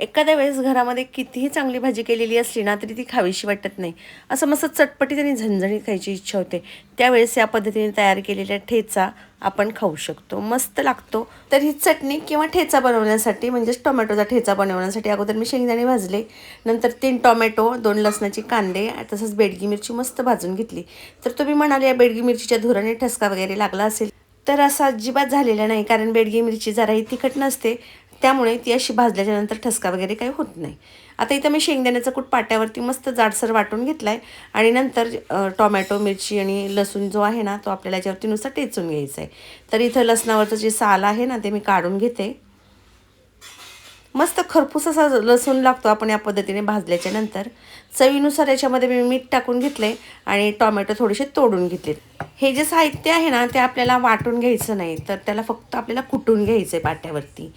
एखाद्या वेळेस घरामध्ये कितीही चांगली भाजी केलेली असली ना तरी ती खावीशी वाटत नाही. असं मस्त चटपटीत आणि झणझणीत खायची इच्छा होते. त्यावेळेस या पद्धतीने तयार केलेल्या ठेचा आपण खाऊ शकतो. मस्त लागतो. तर ही चटणी किंवा ठेचा बनवण्यासाठी म्हणजेच टोमॅटोचा ठेचा बनवण्यासाठी अगोदर मी शेंगदाणे भाजले. नंतर तीन टोमॅटो दोन लसणाचे कांदे तसंच बेडगी मिरची मस्त भाजून घेतली. तर तुम्ही म्हणाले या बेडगी मिरचीच्या धुराने ठसका वगैरे लागला असेल. तर असा अजिबात झालेला नाही कारण बेडगी मिरची जराही तिखट नसते. त्यामुळे ती अशी भाजल्याच्यानंतर ठसका वगैरे काही होत नाही. आता इथं मी शेंगदाण्याचा कूट पाट्यावरती मस्त जाडसर वाटून घेतला आहे आणि नंतर टोमॅटो मिरची आणि लसूण जो आहे ना तो आपल्याला याच्यावरती नुसता टेचून घ्यायचा आहे तर इथं लसणावरचं जे साल आहे ना ते मी काढून घेते. मस्त खरपूस असा लसूण लागतो आपण या पद्धतीने भाजल्याच्या नंतर. चवीनुसार याच्यामध्ये मी मीठ टाकून घेतले आणि टोमॅटो थोडेसे तोडून घेतले हे जे साहित्य आहे ना ते आपल्याला वाटून घ्यायचं नाही तर त्याला फक्त आपल्याला कुटून घ्यायचं आहे पाट्यावरती.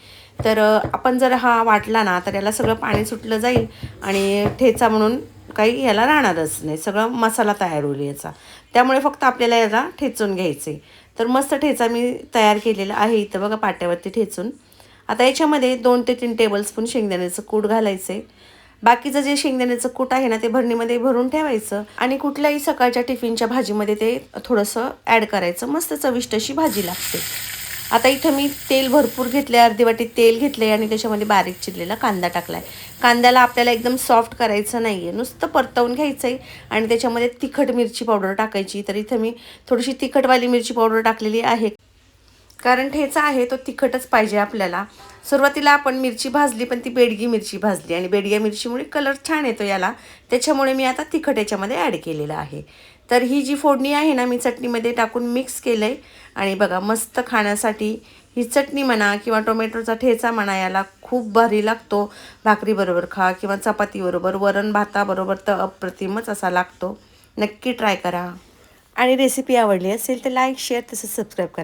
तर आपण जर हा वाटला ना तर याला सगळं पाणी सुटलं जाईल आणि ठेचा म्हणून काही याला राहणारच नाही. सगळं मसाला तयार होईल याचा. त्यामुळे फक्त आपल्याला याला ठेचून घ्यायचं आहे तर मस्त ठेचा मी तयार केलेला आहे. इथं बघा पाट्यावरती ठेचून. आता याच्यामध्ये दोन ते तीन टेबलस्पून शेंगदाण्याचं कूट घालायचे. बाकीचं जे शेंगदाण्याचं कूट आहे ना ते भरणीमध्ये भरून ठेवायचं आणि कुठल्याही सकाळच्या टिफिनच्या भाजीमध्ये ते थोडंसं ॲड करायचं. मस्त चविष्ट अशी भाजी लागते. आता इथं मी तेल भरपूर घेतले अर्धी वाटी तेल घेतले आणि त्याच्यामध्ये बारीक चिरलेला कांदा टाकला आहे कांद्याला आपल्याला एकदम सॉफ्ट करायचं नाही आहे नुसतं परतवून घ्यायचं आहे आणि त्याच्यामध्ये तिखट मिरची पावडर टाकायची. तर इथं मी थोडीशी तिखटवाली मिरची पावडर टाकलेली आहे. कारण ठेचा आहे तो तिखटच पाहिजे आपल्याला. सुरुवातीला आपण मिरची भाजली पण ती बेडगी मिरची भाजली. आणि बेडग्या मिरचीमुळे कलर छान येतो याला. त्याच्यामुळे मी आता तिखट याच्यामध्ये ॲड केलेलं आहे. तर ही जी फोडणी आहे ना मी चटणीमध्ये टाकून मिक्स केलं आहे आणि बघा मस्त खाण्यासाठी ही चटणी म्हणा किंवा टोमॅटोचा ठेचा म्हणा याला खूप भारी लागतो. भाकरीबरोबर खा किंवा चपातीबरोबर वरण भाताबरोबर तर अप्रतिमच असा लागतो. नक्की ट्राय करा. आणि रेसिपी आवडली असेल तर लाईक शेअर तसंच सबस्क्राईब करा.